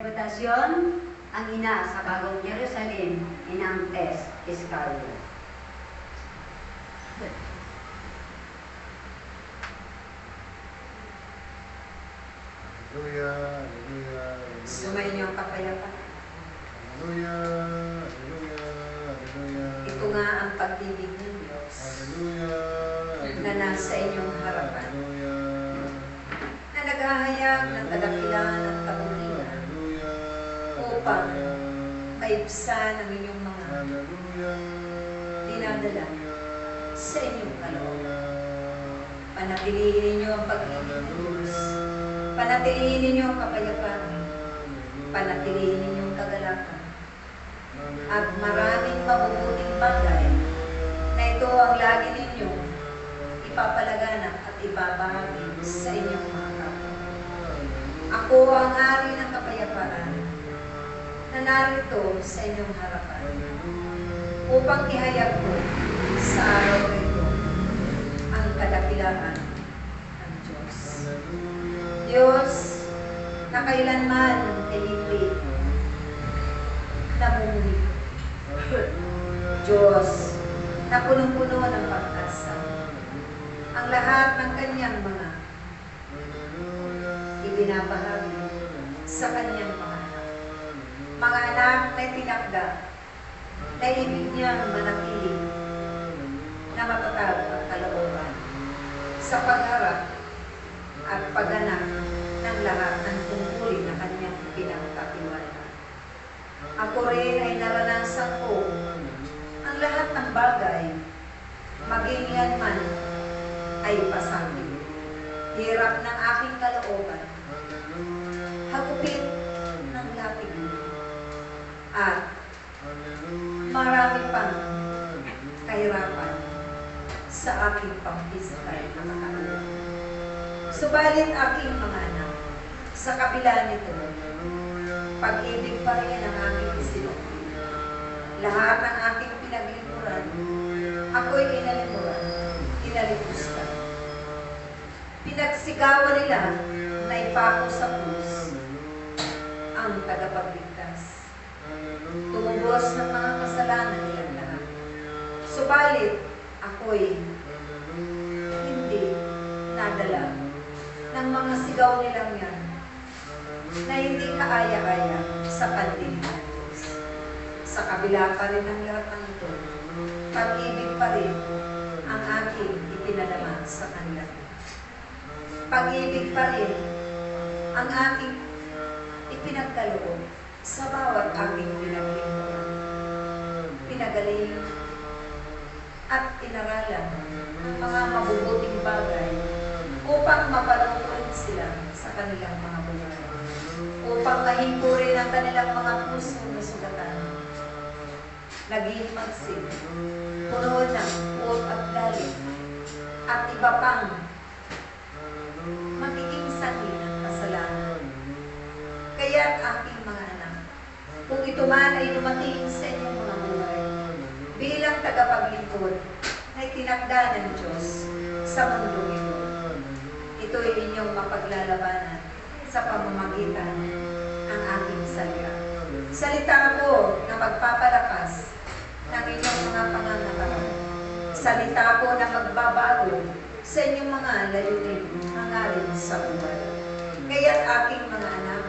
Reputasyon, ang ina sa bagong Jerusalem, inang Tess Iscario. Hallelujah, hallelujah, Sumayin niyo ang kapayapaan. hallelujah, hallelujah, hallelujah. Ito nga ang pag-ibig ng Diyos Hallelujah, na nasa inyong harapan. Hallelujah, na naghahayag ng kadakilaan at hallelujah, upang maibsan ang inyong mga dinadala sa inyong kalooban. Panatilihin ninyo ang pag-ibig Diyos. Panatilihin ninyo ang kapayapaan. Panatilihin ninyo ang kagalakan. At maraming mabubuting bagay na ito ang lagi ninyo ipapalaganap at ipapahagi sa inyong mga kapwa. Ako ang ari ng kapayapaan na narito sa inyong harapan upang ihayag ko sa araw na ito ang kadakilaan ng Diyos. Diyos na kailanman ay hindi namumuhi. Diyos na punong-puno ng pag-asa. Ang lahat ng kanyang mga ibinabahagi sa kanyang. Mga anak na tinakda na ibig niyang manatili na matatag ang kalooban sa pagharap at pagganap ng lahat ng tungkulin na kanyang pinagkatiwala. Ako rin ay naranasan ko ang lahat ng bagay, maging yan man ay pasakit. Hirap ng aking kalooban, marami pang kahirapan sa aking pampisikal na katawan. Subalit aking mga anak, sa kabila nito, pag-ibig pa rin ang aking isinukli. Lahat ng aking pinaglikuran, ako'y inalimuran, inalipusta. Pinagsigawan nila na ipako sa krus ang tagapagligtas. Tumubos ng mga kasalanan nilang lahat. Subalit, ako'y hindi nadala ng mga sigaw nilang yan na hindi kaaya-aya sa pandinig. Sa kabila pa rin ng lahat ng ito, pag-ibig pa rin ang aking ipinalaman sa kanila. Pag-ibig pa rin ang aking ipinagkaloob sa bawat aking pinaglingkuran. Pinagaling at inaralan ng mga mabubuting bagay upang mapanutuin sila sa kanilang mga buhay. Upang mahimpurin ang kanilang mga puso na sugatan. Naging magsig, puno ng puot at galit, at iba pang magiging sanhi ng kasalanan. Kaya't aking mga anak, kung ito man ay dumating sa inyong mga buhay, bilang tagapaglingkod na itinakda ng Diyos sa mundo ito, ito ay inyong mapaglalabanan sa pamamagitan ng aking salita. Salita ko na magpapalakas ng inyong mga pangangatawan. Salita ko na magbabago sa inyong mga layunin hangarin sa buhay. Kaya't aking mga anak,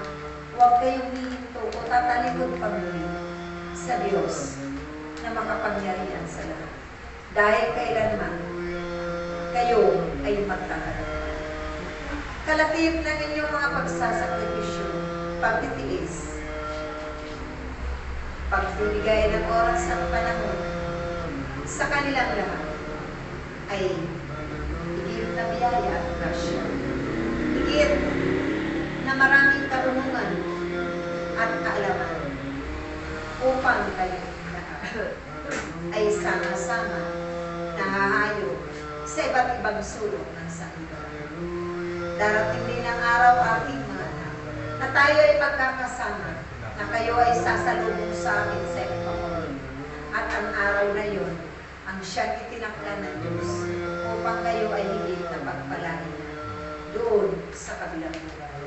huwag kayong tatalikod pa muli sa Diyos na makapangyarihan sa lahat. Dahil kailanman kayo ay magtatanong. Kalakip ng inyong mga pagsasakripisyo, pagtitiis, pagbibigay ng oras at panahon sa kanilang lahat ay higit na biyaya at grasya. Higit na maraming karunungan at kaalaman upang kayo lahat ay sama-sama nahahayo sa iba't ibang sulok ng sanlibutan. Darating din ang araw aking mga anak na tayo ay magkakasama na kayo ay sasalubong sa amin sa ipamulong. At ang araw na yun, ang siyang itinakda ng Diyos upang kayo ay higit na pagpalain doon sa kabilang lugar.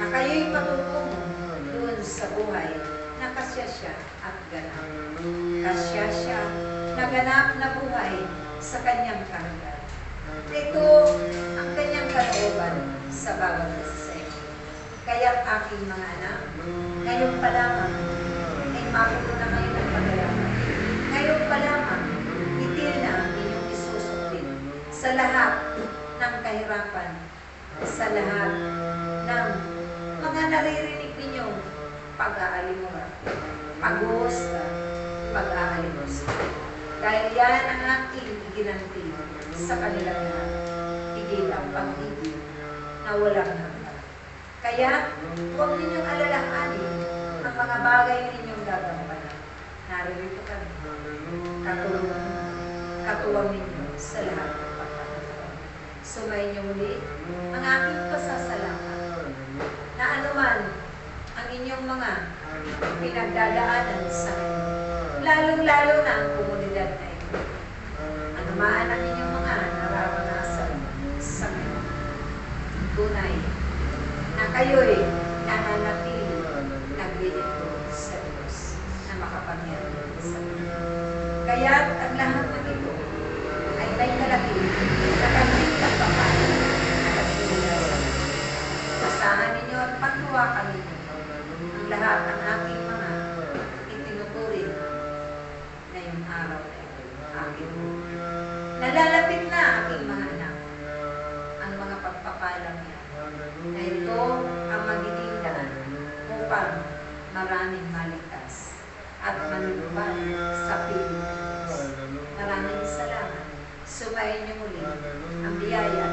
Na kayo'y patutungo doon buhay na kasya siya at ganap. Kasya siya na ganap na buhay sa kanyang kahanggan. Ito ang kanyang kalooban sa bawat isa sa inyo. Kaya aking mga anak, ngayon pa lamang ay makulo na kayo ng paglayaman. Ngayon pa lamang, itil na ang inyong isusuktin sa lahat ng kahirapan, sa lahat ng mga naririnig pag-aalimuha, pag-uusga, pag-aalimus. Dahil yan ang aking iginanti sa kanilang lahat. Higit ang pag-ibig na walang hanggan. Kaya, huwag ninyong alalahanin ang mga bagay ninyong gagampanan. Naririto kami. Katulong, katuwang ninyo sa lahat ng pagkakataon. Sumayin niyo muli ang aking pasasalamat na inyong mga pinagdadaanan sa. Lalong-lalo na ang komunidad na ito. Anuman ang inyong mga nararanasan sa ngayon. Tunay na kayo'y nananatili naglilito sa Diyos na makapangyarihan sa. Kaya araw na. Nalalapit na aking mga ang mga pagpapalang yan na ito ang magiging daan upang maraming maligtas at manunubad sa Diyos. Maraming salamat. Sumayin niyo muli ang biyaya